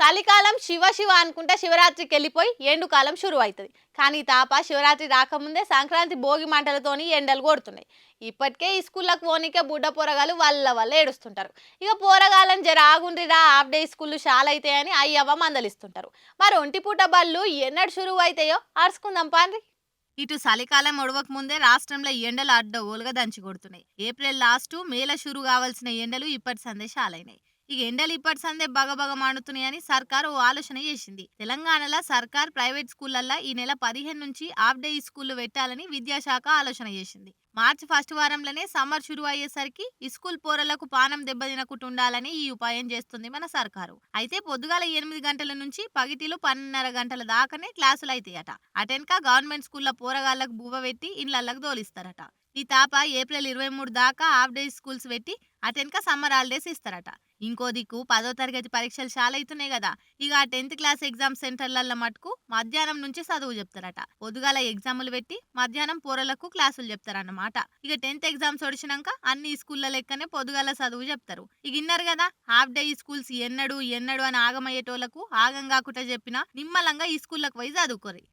చలికాలం శివ శివ అనుకుంటా శివరాత్రికి వెళ్ళిపోయి ఎండుకాలం షురువు అవుతుంది కానీ తాప శివరాత్రి రాకముందే సంక్రాంతి భోగి మంటలతోని ఎండలు కొడుతున్నాయి. ఇప్పటికే ఈ స్కూళ్ళకు పోనీకే బుడ్డ పోరగాలు వల్ల వల్ల ఏడుస్తుంటారు. ఇక పోరగాలని జర ఆగుండ్రిరా హాఫ్ డే స్కూళ్ళు షాల్ అవుతాయని అయ్యవ్వ మందలిస్తుంటారు. మరి ఒంటి పూట బళ్ళు ఎన్నడు షురువు అవుతాయో అరుచుకుందాం పాండ్రి. ఇటు చలికాలం ఒడవక ముందే రాష్ట్రంలో ఎండలు అడ్డగోలుగా దంచి కొడుతున్నాయి. ఏప్రిల్ లాస్ట్ మేల షురు కావాల్సిన ఎండలు ఇప్పటి సందేశాలైనాయి ఇక ఎండలు ఇప్పటి సందే బగబగ మాడుతున్నాయని సర్కార్ ఓ ఆలోచన చేసింది. తెలంగాణలో సర్కార్ ప్రైవేట్ స్కూళ్ళల్లో ఈ నెల పదిహేను నుంచి హాఫ్ డే స్కూళ్ళు పెట్టాలని విద్యాశాఖ ఆలోచన చేసింది. మార్చి ఫస్ట్ వారంలోనే సమ్మర్ షురు అయ్యేసరికి స్కూల్ పోరలకు పానం దెబ్బతినకుండా ఉండాలని ఈ ఉపాయం చేస్తుంది మన సర్కారు. అయితే పొద్దుగాల ఎనిమిది గంటల నుంచి పగిటిలు పన్నెండున్నర గంటల దాకానే క్లాసులు అవుతాయట అటెన్క గవర్నమెంట్ స్కూల్లో పోరగాళ్ళకు బువ్వ పెట్టి ఇండ్లకి దోలిస్తారట. ఈ తాప ఏప్రిల్ ఇరవై మూడు దాకా హాఫ్ డే స్కూల్స్ పెట్టి అటెన్క సమ్మర్ హాలిడేస్ ఇస్తారట. ఇంకో దిక్కు పదో తరగతి పరీక్షలు చాలా అవుతున్నాయి కదా. ఇక ఆ టెన్త్ క్లాస్ ఎగ్జామ్ సెంటర్లలో మటుకు మధ్యాహ్నం నుంచి చదువు చెప్తారట. పొద్దుగాల ఎగ్జాములు పెట్టి మధ్యాహ్నం పోరలకు క్లాసులు చెప్తారన్నమాట. ఇక టెన్త్ ఎగ్జామ్స్ ఒడిచినాక అన్ని స్కూళ్ళ లెక్కనే పొద్దుగాల చదువు చెప్తారు. ఇక ఇన్నారు కదా హాఫ్ డే స్కూల్స్ ఎన్నడు ఎన్నడు అని ఆగమయ్యేటోళ్ళకు ఆగం కాకుండా చెప్పినా నిమ్మలంగా ఈ స్కూళ్ళకు పోయి చదువుకోరి.